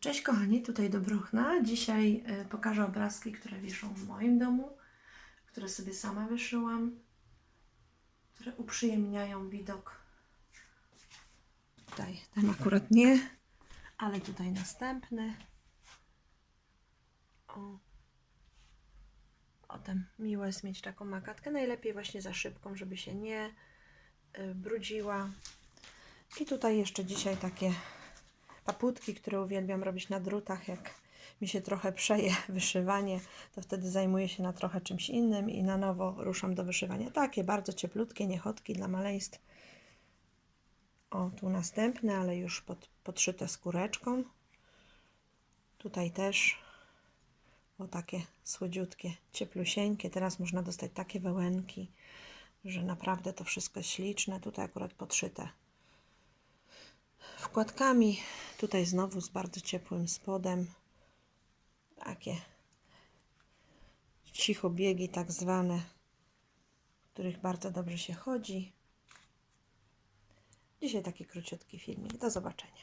Cześć kochani, tutaj Dobruchna. Dzisiaj e, pokażę obrazki, które wiszą w moim domu, które sobie sama wyszyłam, które uprzyjemniają widok. Tutaj ten akurat nie, ale tutaj następny. O. Potem miło jest mieć taką makatkę, najlepiej właśnie za szybką, żeby się nie y, brudziła. I tutaj jeszcze dzisiaj takie paputki, które uwielbiam robić na drutach, jak mi się trochę przeje wyszywanie, to wtedy zajmuję się na trochę czymś innym i na nowo ruszam do wyszywania. Takie bardzo cieplutkie, niechotki dla maleństw. O, tu następne, ale już pod, podszyte skóreczką. Tutaj też o takie słodziutkie, cieplusieńkie. Teraz można dostać takie wełenki, że naprawdę to wszystko śliczne. Tutaj akurat podszyte wkładkami. Tutaj znowu z bardzo ciepłym spodem. Takie cichobiegi tak zwane, których bardzo dobrze się chodzi. Dzisiaj taki króciutki filmik. Do zobaczenia.